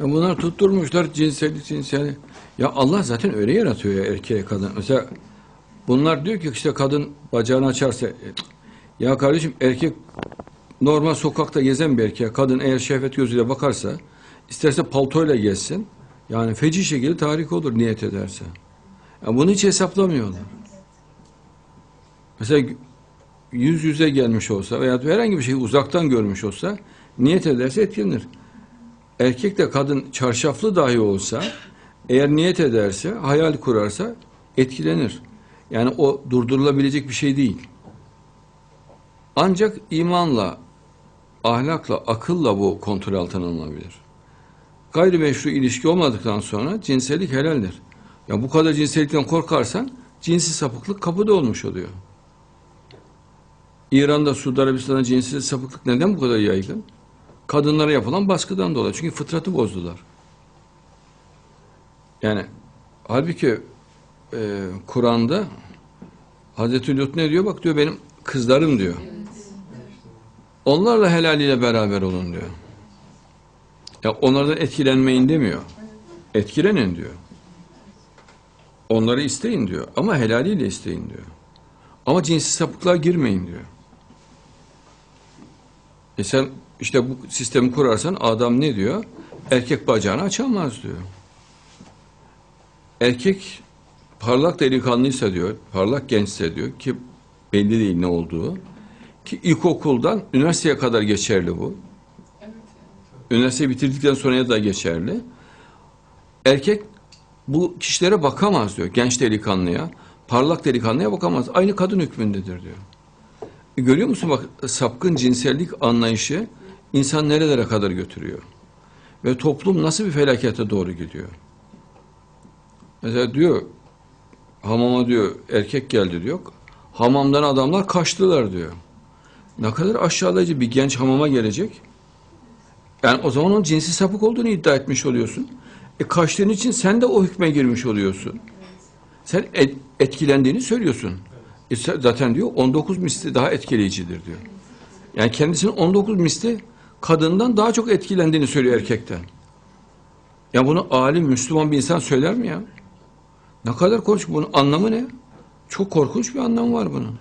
Ya bunlar tutturmuşlar cinsellik cinsellik. Ya Allah zaten öyle yaratıyor ya erkeğe kadın. Mesela bunlar diyor ki işte kadın bacağını açarsa e, ya kardeşim erkek normal sokakta gezen bir erkeğe kadın eğer şehvet gözüyle bakarsa isterse paltoyla gezsin yani feci şekilde tahrik olur niyet ederse. Ya bunu hiç hesaplamıyorlar. Mesela yüz yüze gelmiş olsa veya herhangi bir şeyi uzaktan görmüş olsa niyet ederse etkilenir. Erkek de kadın çarşaflı dahi olsa eğer niyet ederse, hayal kurarsa etkilenir. Yani o durdurulabilecek bir şey değil. Ancak imanla, ahlakla, akılla bu kontrol altına alınabilir. Gayrimeşru ilişki olmadıktan sonra cinsellik helaldir. Ya bu kadar cinsellikten korkarsan cinsi sapıklık kapıda olmuş oluyor. İran'da, Suudi Arabistan'da cinsel sapıklık neden bu kadar yaygın? Kadınlara yapılan baskıdan dolayı. Çünkü fıtratı bozdular. Yani halbuki e, Kur'an'da Hazreti Lut ne diyor? Bak diyor benim kızlarım diyor. Onlarla helaliyle beraber olun diyor. Ya onlardan etkilenmeyin demiyor. Etkilenin diyor. Onları isteyin diyor. Ama helaliyle isteyin diyor. Ama cinsi sapıklığa girmeyin diyor. E sen işte bu sistemi kurarsan adam ne diyor? Erkek bacağını açamaz diyor. Erkek parlak delikanlıysa diyor, parlak gençse diyor ki belli değil ne olduğu. Ki ilkokuldan üniversiteye kadar geçerli bu. Üniversite bitirdikten sonraya da geçerli. Erkek bu kişilere bakamaz diyor. Genç delikanlıya, parlak delikanlıya bakamaz. Aynı kadın hükmündedir diyor. Görüyor musun bak sapkın cinsellik anlayışı insan nerelere kadar götürüyor. Ve toplum nasıl bir felakete doğru gidiyor. Mesela diyor hamama diyor erkek geldi diyor. Hamamdan adamlar kaçtılar diyor. Ne kadar aşağılayıcı bir genç hamama gelecek. Yani o zaman onun cinsi sapık olduğunu iddia etmiş oluyorsun. E kaçtığın için sen de o hükme girmiş oluyorsun. Sen et- etkilendiğini söylüyorsun. E zaten diyor 19 misli daha etkileyicidir diyor. Yani kendisinin 19 misli kadından daha çok etkilendiğini söylüyor erkekten. Ya bunu alim, Müslüman bir insan söyler mi ya? Ne kadar korkunç bunun anlamı ne? Çok korkunç bir anlamı var bunun.